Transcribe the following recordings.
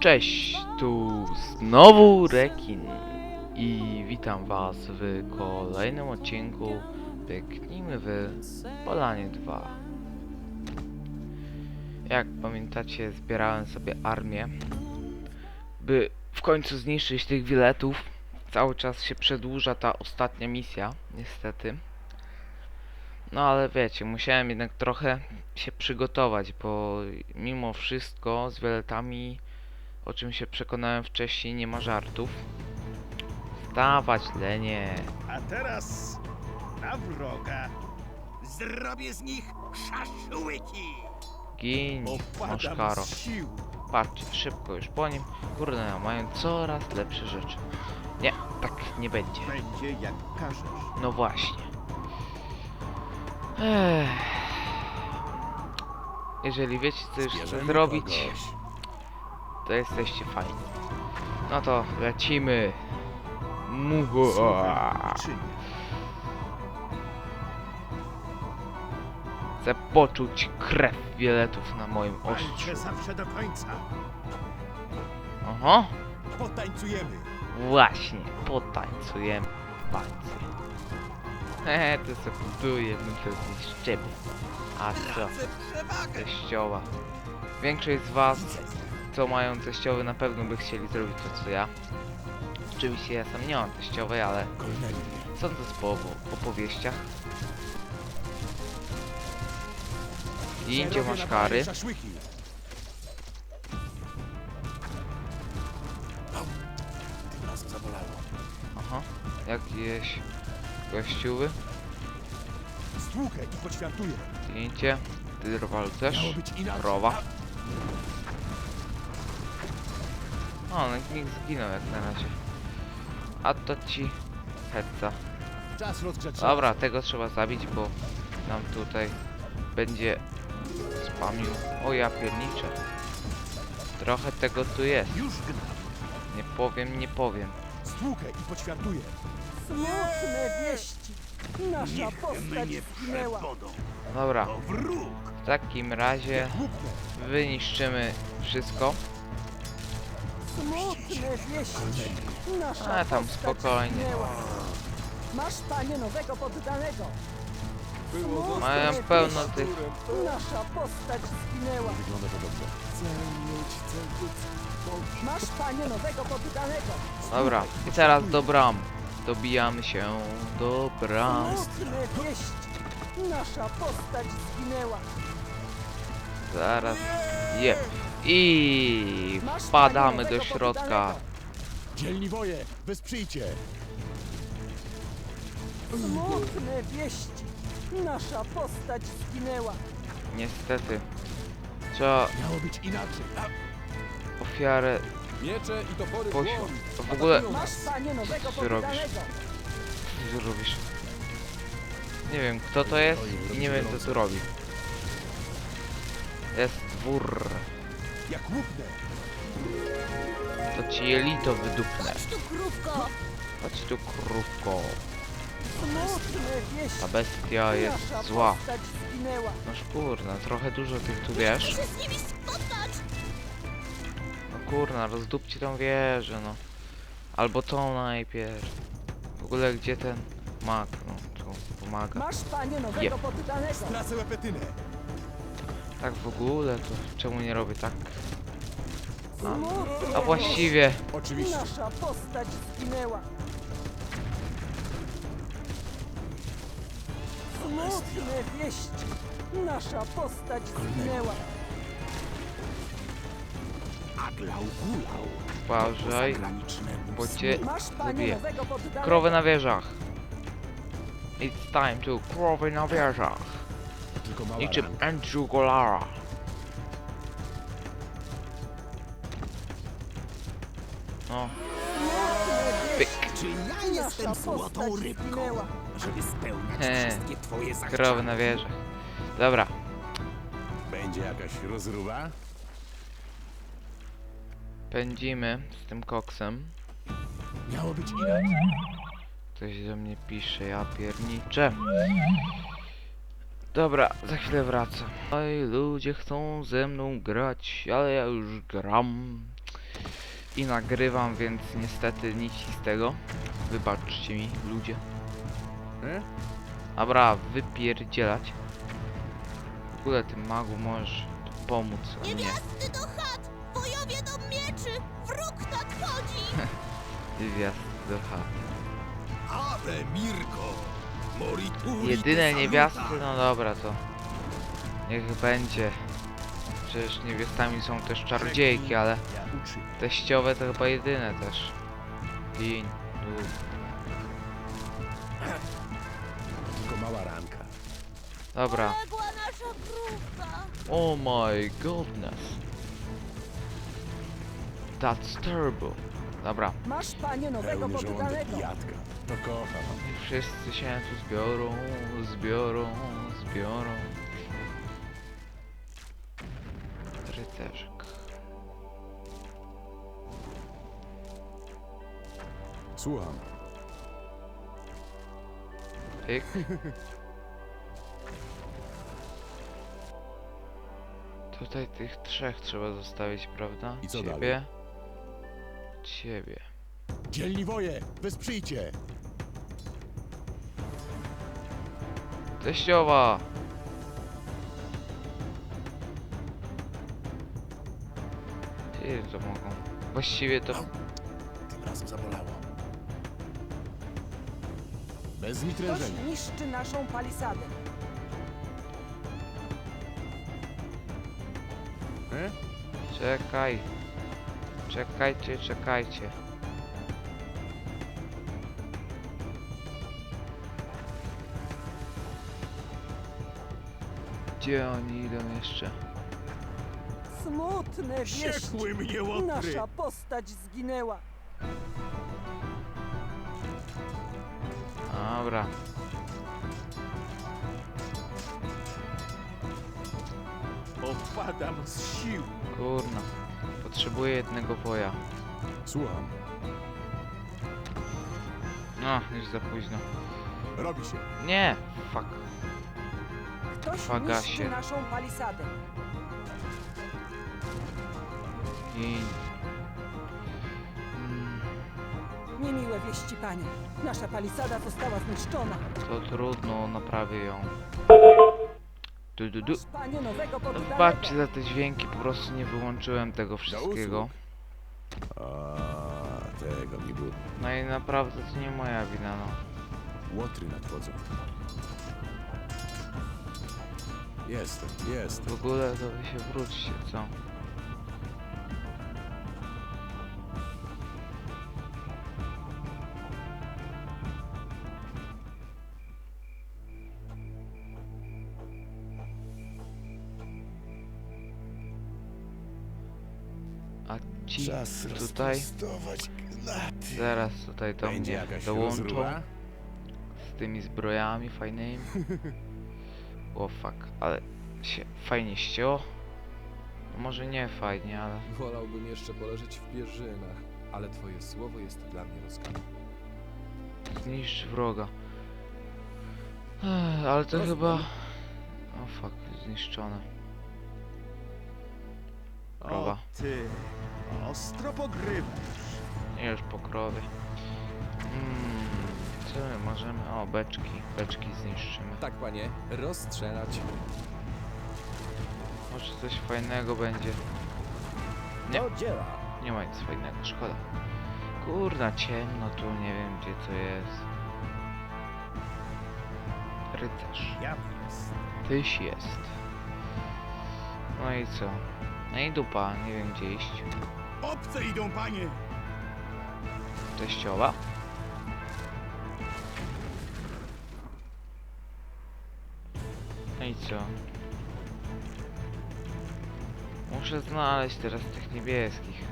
Cześć, tu znowu Rekin i witam was w kolejnym odcinku Pyknijmy w Polanie 2 Jak pamiętacie zbierałem sobie armię by w końcu zniszczyć tych wiletów. Cały czas się przedłuża ta ostatnia misja, niestety. No ale wiecie, musiałem jednak trochę się przygotować, bo mimo wszystko z wieletami o czym się przekonałem wcześniej, nie ma żartów. Stawać, lenie. A teraz na wroga. Zrobię z nich szaszłyki. Gin, Opadam Oszkaro. z sił. Patrzcie, szybko już po nim. Kurde, no, mają coraz lepsze rzeczy. Nie, tak nie będzie. Będzie jak każesz. No właśnie. Ech. Jeżeli wiecie, co już chcę zrobić, to jesteście fajni. No to lecimy. Czynię. Chcę poczuć krew wieletów na moim ostrzu. Zawsze do końca. Oho, Potańcujemy. właśnie, potańcujemy palce. Hehe, to sobie buduję, my to zniszczymy. A co, teściowa. Większość z was, co mają teściowy, na pewno by chcieli zrobić to co ja. Oczywiście ja sam nie mam teściowej, ale sądzę z po opowieściach. I indzie masz kary. Aha, jakieś gościuły. Zdjęcie. Drwal też. Krowa. O, no nikt zginął jak na razie. A to ci heca. Czas rozgrzać. Dobra, tego trzeba zabić, bo nam tutaj będzie spamił. O ja pierniczę. Trochę tego tu jest. Już gnam. Nie powiem, nie powiem. Stłukę i poćwiartuję. Smutne wieści. Nasza postać zginęła. Dobra, To wróg. w takim razie wyniszczymy wszystko. Smutne wieści. Nasza A, tam postać spokojnie. zginęła. Masz panie nowego poddanego. Smutne Mają wieści. pełno tych Nasza postać zginęła. Wygląda to dobrze. Chcę mieć cel Masz panie nowego poddanego. Dobra, i teraz do bram. Dobijamy się do bram. Smutne wieści. Nasza postać zginęła. Zaraz. Je. I Masz wpadamy do środka. poddanego. Dzielniwoje, wesprzyjcie. Smutne wieści. Nasza postać zginęła. Niestety. Trzeba Miało być inaczej. ofiarę Miecze i topory poś... w dłoń. W ogóle Masz panie nowego Co ty robisz? poddanego. co ty robisz? Nie wiem kto to jest i nie wiem co tu robi. Jest dwór. Jak łupnę. To ci jelito wydupne. Chodź tu, krówko! Chodź tu krówko. Smutne wieści. Ta bestia jest Nasza zła. postać zginęła. No kurna, trochę dużo tych tu wiesz. Się z nimi spotkać! No kurna, rozdupcie tą wieżę, no. Albo tą najpierw. W ogóle gdzie ten mag, no, tu pomaga. Masz panie nowego Jep. poddanego. Tracę łepetynę. Tak w ogóle, to czemu nie robię tak? Smutne A właściwie. Oczywiście. Nasza postać zginęła. Smutne wieści. Nasza postać zginęła. Aglał gulał. uważaj, bo cię Masz panie zabiję. nowego. Krowy na wieżach. It's time to krowy na wieżach. Tylko mała Niczym ranka. Andrew Golara. No, pyk. Czy ja jestem złotą rybką, żeby spełniać He, wszystkie twoje Krowy zachcianki? na wieżach. Dobra, Będzie jakaś rozruba? pędzimy z tym koksem. Miało być inaczej. Ktoś do mnie pisze, ja pierniczę. Dobra, za chwilę wracam. Oj, ludzie chcą ze mną grać, ale ja już gram. i nagrywam, więc niestety nic z tego. Wybaczcie mi, ludzie. E? Dobra, wypierdzielać. W ogóle tym magu możesz pomóc, a nie. Niewiasty do chat! Wojowie do mieczy! Wróg nadchodzi! Wywiad do chat. Ave Mirko! Jedyne niewiasty, no dobra to. Niech będzie. Przecież niewiastami są też czarodziejki, ale teściowe to chyba jedyne też. Gin, tu. Tylko mała ranka. Dobra. Oh my goodness. That's terrible. Dobra. Masz, panie, nowego Pełny żołądek poddanego. jadka. To kocham. Wszyscy się tu zbiorą, zbiorą, zbiorą. Rycerzek. Słucham. Pyk. Tutaj tych trzech trzeba zostawić, prawda? I co Ciebie. dalej? Ciebie. Dzielni woje, wesprzyjcie! Teściowa! Ty to mogą. Właściwie to... Tym razem zabolało. Bez Ktoś nitrężenia. niszczy naszą palisadę. E? Czekaj. Czekajcie, czekajcie. Gdzie oni idą jeszcze? Smutne wieści. Mnie łotry! Nasza postać zginęła. Dobra. Opadam z sił! Kurna. Potrzebuję jednego woja. Słucham. No, już za późno. Robi się. Nie! Fuck. Ktoś Fagasie. niszczy naszą palisadę. I... Mm, Niemiłe wieści, panie. Nasza palisada została zniszczona. to trudno, naprawię ją. Du, du, du. Panie, nowego No poddanego. Wybaczcie za te dźwięki, po prostu nie wyłączyłem tego wszystkiego. A tego mi było. No i naprawdę to nie moja wina, no. Łotry nadchodzą. Jestem, W jestem. ogóle to wy się wróćcie, co? A ci Czas tutaj, gnaty. zaraz tutaj do Będzie mnie jakaś dołączą rozruba? z tymi zbrojami fajnymi. O fuck, ale się fajnie ścięło. No może nie fajnie, ale Wolałbym jeszcze poleżeć w pierzynach, ale twoje słowo jest dla mnie rozkazem. zniszcz wroga. Ech, ale to chyba... O fuck, zniszczone. Krowa. O ty! Ostro pogrywasz! Nie już po krowie. Mm, co my możemy? O, beczki. Beczki zniszczymy. Tak, panie, rozstrzelać. Może coś fajnego będzie. Nie. Do dzieła! Nie ma nic fajnego, szkoda. Kurna, ciemno tu, nie wiem gdzie to jest. Rycerz. Jam jest! Tyś jest. No i co? No i dupa, nie wiem gdzie iść. Obce idą, panie! Teściowa? No i co? Muszę znaleźć teraz tych niebieskich.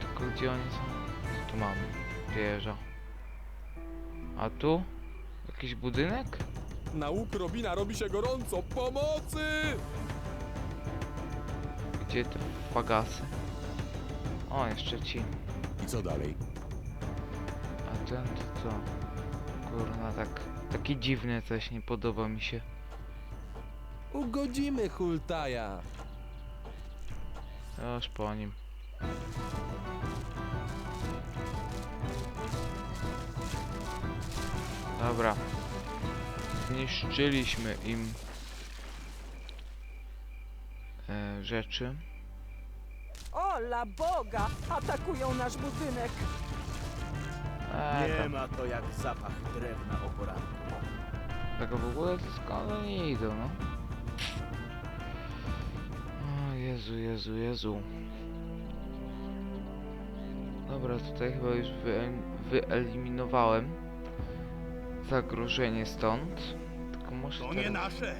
Tylko gdzie oni są? Co tu mamy? Wieża. A tu? Jakiś budynek? Na łuk Robina robi się gorąco! Pomocy! Gdzie te fagasy? O, jeszcze ci. I co dalej? A ten to co? Kurna, tak... Taki dziwny coś, nie podoba mi się. Ugodzimy Hultaja! Już po nim. Dobra. Zniszczyliśmy im e, rzeczy. O, la Boga! Atakują nasz budynek! E, Nie tam, ma to jak zapach drewna o poranku. tego w ogóle to skąd oni idą, no? O Jezu, Jezu, Jezu. Dobra, tutaj chyba już wy, wyeliminowałem zagrożenie stąd. Tylko muszę To nie teraz nasze.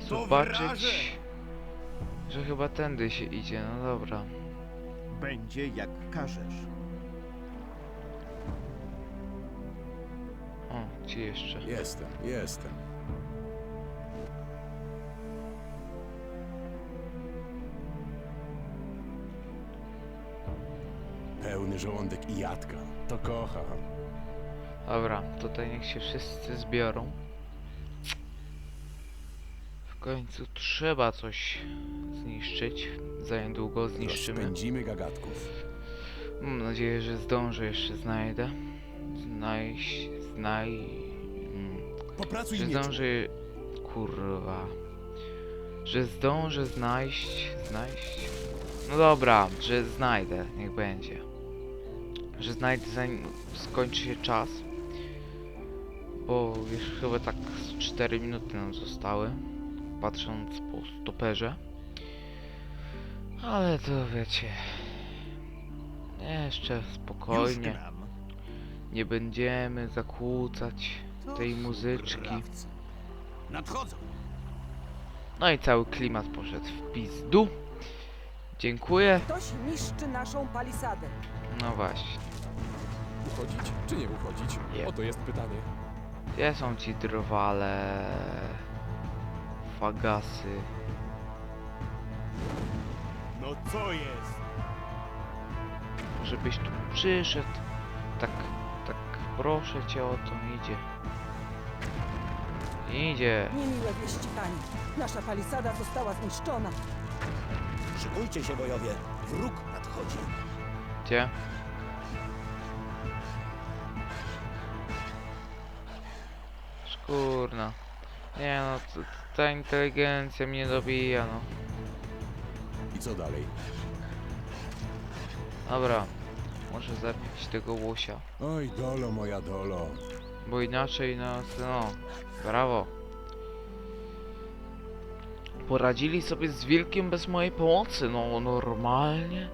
To zobaczyć, wraże. że chyba tędy się idzie. No dobra. Będzie jak każesz. O, ci jeszcze. Jestem, jestem. Pełny żołądek i jadka. To kocham. Dobra, tutaj niech się wszyscy zbiorą. W końcu trzeba coś zniszczyć. Za niedługo zniszczymy. Spędzimy gagatków. Mam nadzieję, że zdążę jeszcze znajdę. Znajść. Znaj. Mm, Popracuj że zdążę. Kurwa. Że zdążę znaleźć. Znaleźć. No dobra, że znajdę, niech będzie. Że znajdę zanim skończy się czas. Bo już chyba tak z 4 minuty nam zostały. Patrząc po stoperze. Ale to wiecie. Jeszcze spokojnie. Nie będziemy zakłócać tej muzyczki. Nadchodzą. No i cały klimat poszedł w pizdu. Dziękuję. Ktoś niszczy naszą palisadę. No właśnie. Uchodzić czy nie uchodzić? Nie. Oto jest pytanie. Gdzie są ci drwale? Fagasy. No co jest? Żebyś tu przyszedł. Tak, tak proszę cię o to idzie. Idzie. Niemiłe wieści, panie. Nasza palisada została zniszczona. Szykujcie się, bojowie. Wróg nadchodzi. Gdzie? Szkurna. Nie no, t- ta inteligencja mnie dobija no. I co dalej? Dobra. Muszę zabić tego łosia. Oj, dolo moja dolo. Bo inaczej nas, no, brawo. Poradzili sobie z wilkiem bez mojej pomocy, no normalnie.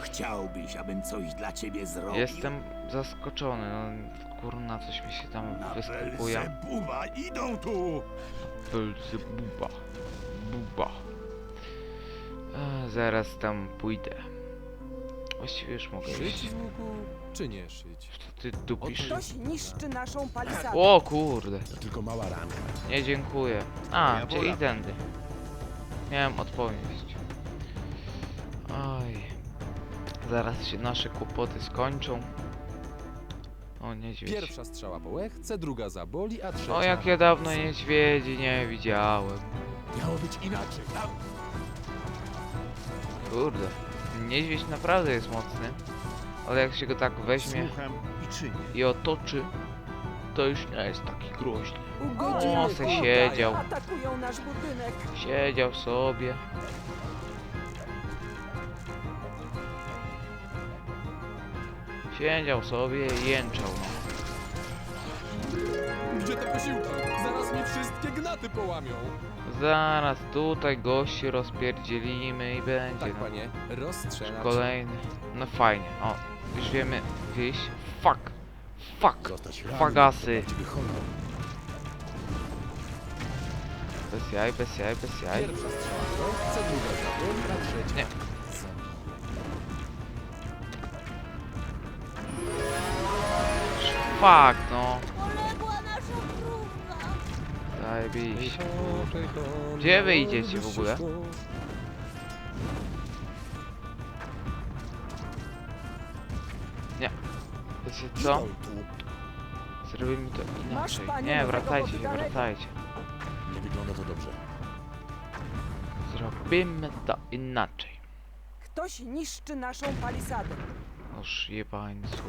Chciałbyś, abym coś dla ciebie zrobił. Jestem zaskoczony, no kurna, coś mi się tam Na występuje. Buba, idą tu! Belzebuba. Buba. E, zaraz tam pójdę. Właściwie już mogę iść. łuku czy nie szyć? Co ty dupisz? Ktoś niszczy naszą palisadę. O kurde. To tylko mała ranka. Nie dziękuję. A, Ja czyli tędy. Miałem odpowiedź. Oj. Zaraz się nasze kłopoty skończą. O, niedźwiedź. Pierwsza strzała po łechce, druga zaboli, a trzecia... O, jak ja dawno niedźwiedzi nie widziałem. Miało być inaczej. Tam. Kurde. Niedźwiedź naprawdę jest mocny. Ale jak się go tak weźmie i i otoczy, to już nie jest taki groźny. Ugodzimy O, se siedział. Siedział sobie. Siedział sobie i jęczał, no. Gdzie te posiłki? Zaraz mi wszystkie gnaty połamią. Zaraz tutaj gości rozpierdzielimy i będzie, Tak, no. panie. Kolejny. No fajnie, o. Już wiemy gdzieś. Fuck. Fuck. Fagasy. Bez jaj, bez jaj, bez jaj. Pierwsza strzała druga Fuck, no. Poległa nasza krówka. Zajebiście. Gdzie wy idziecie w ogóle? wyszło. Wiecie co? Zrobimy to Masz, inaczej. panie, Nie, nowego wracajcie się, wracajcie. Nie wygląda to dobrze. Zrobimy to inaczej. Ktoś niszczy naszą palisadę. Oż jebańcu.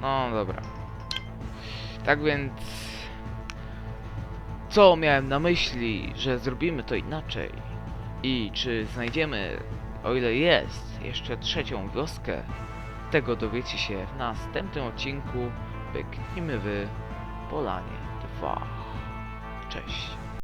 No dobra. Tak więc... Co miałem na myśli, że zrobimy to inaczej? I czy znajdziemy, o ile jest, jeszcze trzecią wioskę? Tego dowiecie się w następnym odcinku Pyknijmy w Polanie 2. Cześć.